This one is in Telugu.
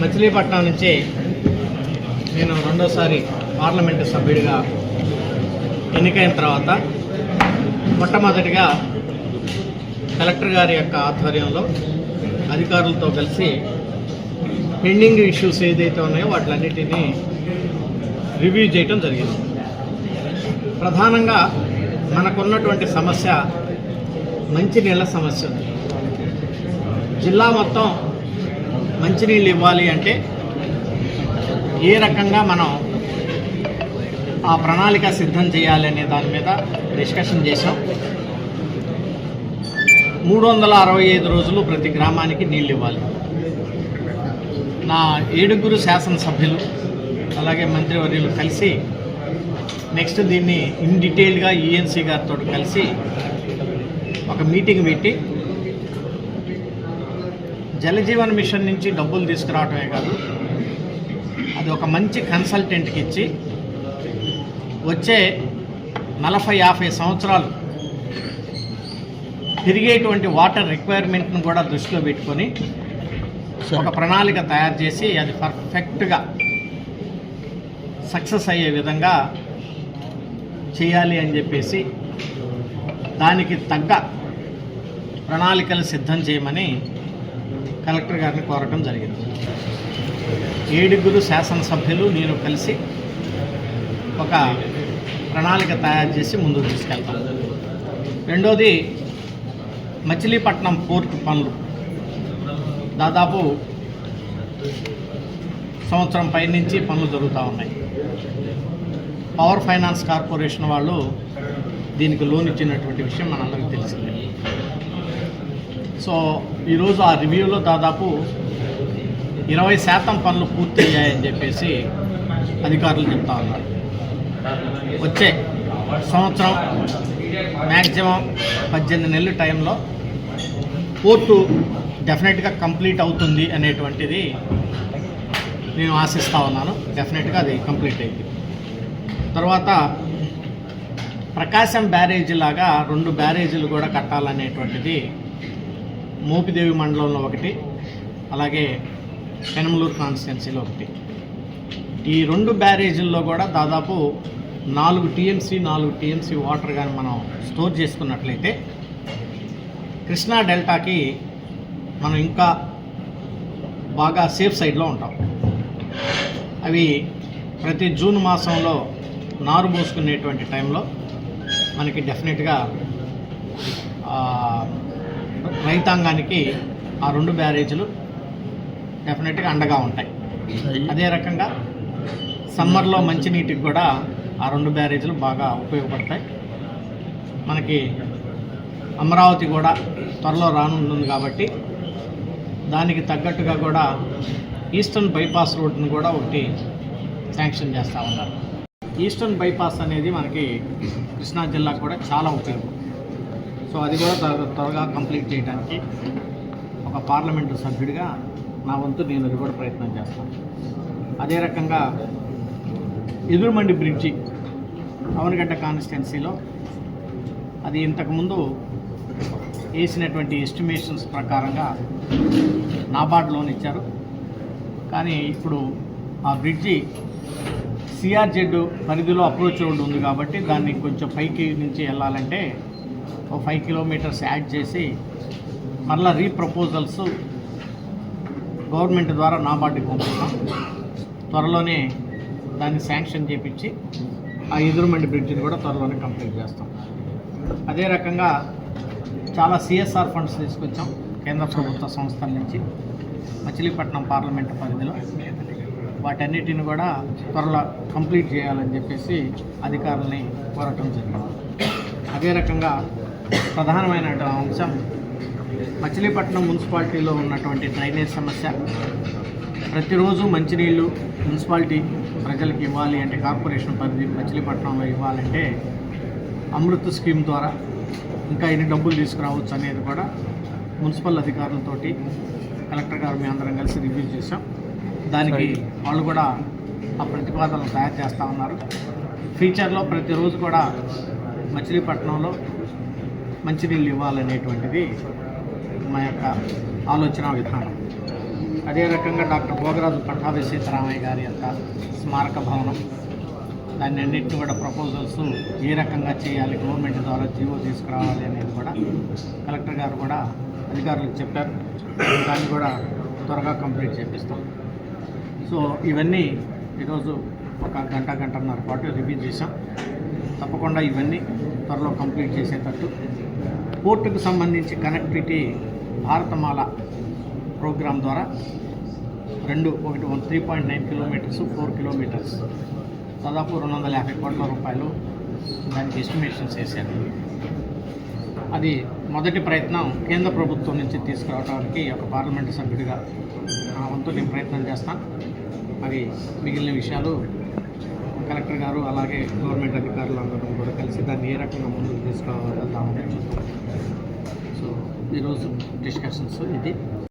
మచిలీపట్నం నుంచి నేను రెండోసారి పార్లమెంటు సభ్యుడిగా ఎన్నికైన తర్వాత మొట్టమొదటిగా కలెక్టర్ గారి యొక్క ఆధ్వర్యంలో అధికారులతో కలిసి పెండింగ్ ఇష్యూస్ ఏదైతే ఉన్నాయో వాటిలన్నిటినీ రివ్యూ చేయటం జరిగింది. ప్రధానంగా మనకున్నటువంటి సమస్య మంచినీళ్ళ సమస్య ఉంది. జిల్లా మొత్తం మంచినీళ్ళు ఇవ్వాలి అంటే ఏ రకంగా మనం ఆ ప్రణాళిక సిద్ధం చేయాలి అనే దాని మీద డిస్కషన్ చేసాం మూడు వందల అరవై ఐదు రోజులు ప్రతి గ్రామానికి నీళ్ళు ఇవ్వాలి. నా ఏడుగురు శాసనసభ్యులు అలాగే మంత్రివర్యులు కలిసి నెక్స్ట్ దీన్ని ఇన్ డీటెయిల్గా ఈఎన్సీ గారితో కలిసి ఒక మీటింగ్ పెట్టి జలజీవన్ మిషన్ నుంచి డబ్బులు తీసుకురావటమే కాదు అది ఒక మంచి కన్సల్టెంట్కి ఇచ్చి వచ్చే నలభై యాభై సంవత్సరాలు పెరిగేటువంటి వాటర్ రిక్వైర్మెంట్ను కూడా దృష్టిలో పెట్టుకొని ఒక ప్రణాళిక తయారు చేసి అది పర్ఫెక్ట్గా సక్సెస్ అయ్యే విధంగా చేయాలి అని చెప్పేసి దానికి తగ్గ ప్రణాళికలు సిద్ధం చేయమని కలెక్టర్ గారిని కోరటం జరిగింది. ఏడుగురు శాసనసభ్యులు నేను కలిసి ఒక ప్రణాళిక తయారు చేసి ముందుకు తీసుకెళ్తాం. రెండోది మచిలీపట్నం పోర్టు పనులు. దాదాపు సంవత్సరం పైనుంచి పనులు జరుగుతూ ఉన్నాయి. పవర్ ఫైనాన్స్ కార్పొరేషన్ వాళ్ళు దీనికి లోన్ ఇచ్చినటువంటి విషయం మనందరికీ తెలిసిందే. సో ఈరోజు ఆ రివ్యూలో దాదాపు ఇరవై శాతం పనులు పూర్తి అయ్యాయని చెప్పేసి అధికారులు చెప్తా ఉన్నారు. వచ్చే సంవత్సరం మ్యాక్సిమం పద్దెనిమిది నెలల టైంలో పోర్టు డెఫినెట్గా కంప్లీట్ అవుతుంది అనేటువంటిది నేను ఆశిస్తూ ఉన్నాను. డెఫినెట్గా అది కంప్లీట్ అయింది. తర్వాత ప్రకాశం బ్యారేజీ లాగా రెండు బ్యారేజీలు కూడా కట్టాలనేటువంటిది మోపిదేవి మండలంలో ఒకటి అలాగే పెనమలూరు కాన్స్టిట్యున్సీలో ఒకటి. ఈ రెండు బ్యారేజీల్లో కూడా దాదాపు నాలుగు టీఎంసీ నాలుగు టీఎంసీ వాటర్ కానీ మనం స్టోర్ చేసుకున్నట్లయితే కృష్ణా డెల్టాకి మనం ఇంకా బాగా సేఫ్ సైడ్లో ఉంటాం. అవి ప్రతి జూన్ మాసంలో నారు పోసుకునేటువంటి టైంలో మనకి డెఫినెట్గా రైతాంగానికి ఆ రెండు బ్యారేజీలు డెఫినెట్గా అండగా ఉంటాయి. అదే రకంగా సమ్మర్లో మంచినీటికి కూడా ఆ రెండు బ్యారేజీలు బాగా ఉపయోగపడతాయి. మనకి అమరావతి కూడా త్వరలో రానుంది కాబట్టి దానికి తగ్గట్టుగా కూడా ఈస్టర్న్ బైపాస్ రోడ్ని కూడా ఒకటి శాంక్షన్ చేస్తూ ఉన్నారు. ఈస్టర్న్ బైపాస్ అనేది మనకి కృష్ణా జిల్లాకు కూడా చాలా ఉపయోగం. సో అది కూడా త్వరగా కంప్లీట్ చేయడానికి ఒక పార్లమెంటు సభ్యుడిగా నా వంతు నేను అది కూడా ప్రయత్నం చేస్తాను. అదే రకంగా ఎదురుమండి బ్రిడ్జి అవనగడ్డ కాన్స్టిట్యున్సీలో అది ఇంతకుముందు వేసినటువంటి ఎస్టిమేషన్స్ ప్రకారంగా నాబార్డ్ లోన్ ఇచ్చారు. కానీ ఇప్పుడు ఆ బ్రిడ్జి సిఆర్జెడ్ పరిధిలో అప్రోచ్ రోడ్ ఉంది కాబట్టి దాన్ని కొంచెం పైకి నుంచి వెళ్ళాలంటే ఒక ఫైవ్ కిలోమీటర్స్ యాడ్ చేసి మళ్ళీ రీప్రపోజల్స్ గవర్నమెంట్ ద్వారా నాబార్డుకి పంపిస్తాం. త్వరలోనే దాన్ని శాంక్షన్ చేపించి ఆ ఎదురుమండి బ్రిడ్జిని కూడా త్వరలోనే కంప్లీట్ చేస్తాం. అదే రకంగా చాలా సిఎస్ఆర్ ఫండ్స్ తీసుకొచ్చాం కేంద్ర ప్రభుత్వ సంస్థల నుంచి మచిలీపట్నం పార్లమెంటు పరిధిలో. వాటన్నిటిని కూడా త్వరలో కంప్లీట్ చేయాలని చెప్పేసి అధికారులని కోరటం జరిగింది. అదే రకంగా ప్రధానమైన అంశం మచిలీపట్నం మున్సిపాలిటీలో ఉన్నటువంటి డ్రైనేజ్ సమస్య. ప్రతిరోజు మంచినీళ్ళు మున్సిపాలిటీ ప్రజలకు ఇవ్వాలి అంటే కార్పొరేషన్ పరిధి మచిలీపట్నంలో ఇవ్వాలంటే అమృత్ స్కీమ్ ద్వారా ఇంకా ఎన్ని డబ్బులు తీసుకురావచ్చు అనేది కూడా మున్సిపల్ అధికారులతోటి కలెక్టర్ గారు మీ అందరం కలిసి రివ్యూ చేశాం. దానికి వాళ్ళు కూడా ఆ ప్రతిపాదనలు తయారు చేస్తూ ఉన్నారు. ఫ్యూచర్లో ప్రతిరోజు కూడా మచిలీపట్నంలో మంచినీళ్ళు ఇవ్వాలనేటువంటిది మా యొక్క ఆలోచన విధానం. అదే రకంగా డాక్టర్ భోగరాజు పట్టాభి సీతారామయ్య గారి యొక్క స్మారక భవనం. దాన్ని అన్నింటిని కూడా ప్రపోజల్స్ ఏ రకంగా చేయాలి గవర్నమెంట్ ద్వారా జీవో తీసుకురావాలి అనేది కూడా కలెక్టర్ గారు కూడా అధికారులకు చెప్పారు. దాన్ని కూడా త్వరగా కంప్లీట్ చేపిస్తాం. సో ఇవన్నీ ఈరోజు ఒక గంట గంటన్నర పాటు రివ్యూ చేశాం. తప్పకుండా ఇవన్నీ త్వరలో కంప్లీట్ చేసేటట్టు. పోర్టుకు సంబంధించి కనెక్టివిటీ భారతమాల ప్రోగ్రాం ద్వారా రెండు ఒకటి one three point nine kilometres four kilometres దాదాపు రెండు వందల యాభై కోట్ల రూపాయలు దానికి ఎస్టిమేషన్స్ వేశారు. అది మొదటి ప్రయత్నం కేంద్ర ప్రభుత్వం నుంచి తీసుకురావడానికి ఒక పార్లమెంటు సభ్యుడిగా నా వంతు నేను ప్రయత్నం చేస్తాను. మరి మిగిలిన విషయాలు కలెక్టర్ గారు అలాగే గవర్నమెంట్ అధికారులు అందరం కూడా కలిసి దాన్ని ఏ రకంగా ముందుకు తీసుకురావాలని చూద్దాం. సో ఈరోజు డిస్కషన్స్ ఇది.